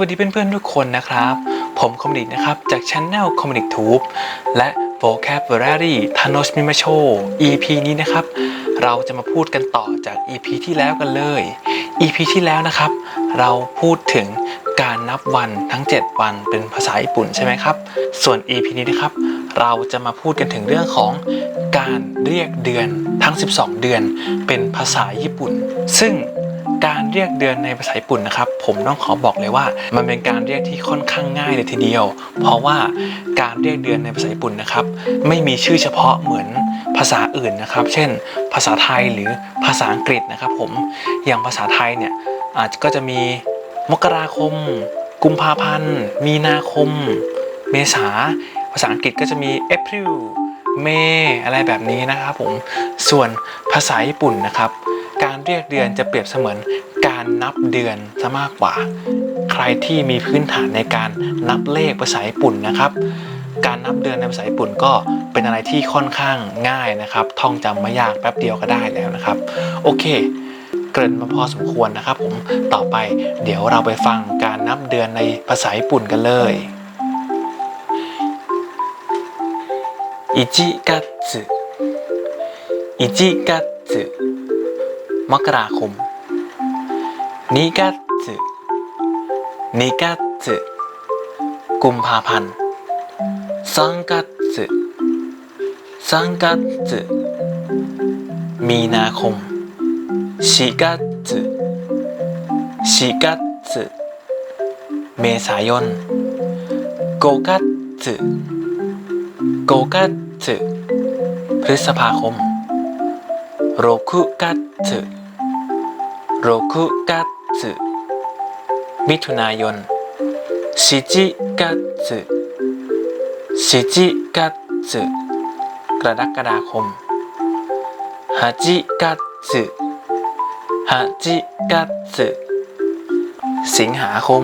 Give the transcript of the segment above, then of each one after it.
วัสดีเพื่อนๆทุกคนนะครับ ผมคอมดิกนะครับ จากช anel คอมดิกทูบและ vocabulary Thanos m i m a c h o EP นี้นะครับ เราจะมาพูดกันต่อจาก EP ที่แล้วกันเลย EP ที่แล้วนะครับ เราพูดถึงการนับวันทั้ง 7 วันเป็นภาษาญี่ปุ่นใช่ไหมครับ ส่วน EP นี้นะครับ เราจะมาพูดกันถึงเรื่องของการเรียกเดือนทั้ง 12 เดือนเป็นภาษาญี่ปุ่น ซึ่ง การเรียกเดือนในภาษาญี่ปุ่นนะครับ ผมต้องขอบอกเลยว่า มันเป็นการเรียกที่ค่อนข้างง่ายเลยทีเดียว เพราะว่าการเรียกเดือนในภาษาญี่ปุ่นนะครับ ไม่มีชื่อเฉพาะเหมือนภาษาอื่นนะครับ เช่น ภาษาไทยหรือภาษาอังกฤษนะครับ ผมอย่างภาษาไทยเนี่ยอาจจะก็จะมีมกราคม กุมภาพันธ์ มีนาคม เมษาภาษาอังกฤษก็จะมี April เมอะไรแบบนี้นะครับผมส่วนภาษาญี่ปุ่นนะครับ การเรียกเดือนจะเปรียบเสมือนการนับเดือนซะมากกว่า ใครที่มีพื้นฐานในการนับเลขภาษาญี่ปุ่นนะครับ การนับเดือนในภาษาญี่ปุ่นก็เป็นอะไรที่ค่อนข้างง่ายนะครับ ท่องจำไม่ยากแป๊บเดียวก็ได้แล้วนะครับ โอเค เกริ่นมาพอสมควรนะครับผม ต่อไปเดี๋ยวเราไปฟังการนับเดือนในภาษาญี่ปุ่นกันเลย1月1月 มกราคมนิกัตสึนิกัตสึกุมภาพันธ์สังกัตสึสังกัตสึมีนาคมชิกัตสึชิกัตสึเมษายนโกกัตสึโกกัตสึพฤษภาคม 6月6月มิถุนายน7月7月กรกฎาคม8月8月สิงหาคม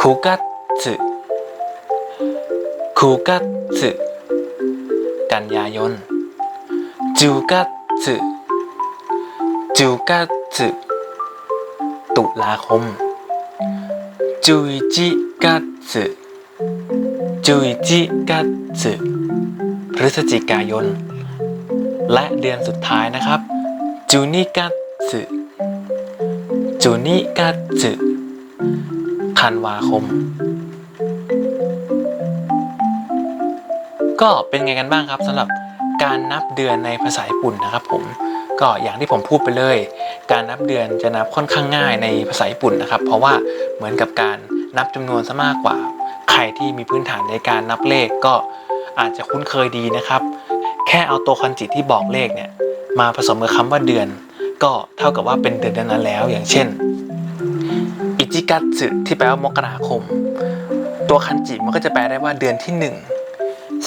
9月9月กันยายน จูกัตสึจูกัตสึตุลาคมจูจิกัตสึจูจิกัตสึพฤศจิกายน และเดือนสุดท้ายนะครับจูนิกัตสึจูนิกัตสึธันวาคม ก็เป็นไงกันบ้างครับสำหรับ การนับเดือนในภาษาญี่ปุ่นนะครับผมก็อย่างที่ผมพูดไปเลย การนับเดือนจะนับค่อนข้างง่ายในภาษาญี่ปุ่นนะครับ เพราะว่าเหมือนกับการนับจำนวนซะมากกว่า ใครที่มีพื้นฐานในการนับเลขก็อาจจะคุ้นเคยดีนะครับ แค่เอาตัวคันจิที่บอกเลขเนี่ยมาผสมกับคำว่าเดือน ก็เท่ากับว่าเป็นเดือนนั้นแล้ว อย่างเช่น อิจิกัตสึที่แปลว่ามกราคม ตัวคันจิมันก็จะแปลได้ว่าเดือนที่หนึ่ง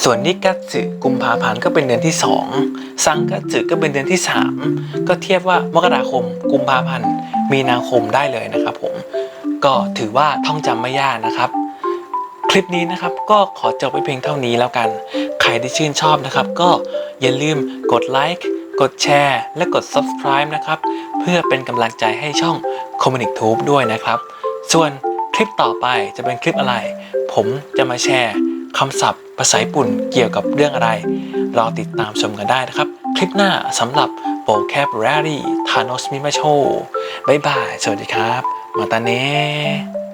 ส่วนนิกัตสึกุมภาพันธ์ก็เป็นเดือนที่2ซังกัตสึก็เป็นเดือนที่ 3 ก็เทียบว่ามกราคม กุมภาพันธ์ มีนาคมได้เลยนะครับผม ก็ถือว่าท่องจำไม่ยากนะครับ คลิปนี้นะครับก็ขอจบไปเพียงเท่านี้แล้วกัน ใครที่ชื่นชอบนะครับ ก็อย่าลืมกดไลค์กดแชร์ และกด subscribe นะครับ เพื่อเป็นกำลังใจให้ช่อง c o m m u n i c Tube ด้วยนะครับ ส่วนคลิปต่อไปจะเป็นคลิปอะไร ผมจะมาแชร์ คำศัพท์ ภาษาญี่ปุ่นเกี่ยวกับเรื่องอะไร รอติดตามชมกันได้นะครับ คลิปหน้าสำหรับ vocabulary Thanos Mimacho บ๊ายบาย สวัสดีครับ มาตาเน่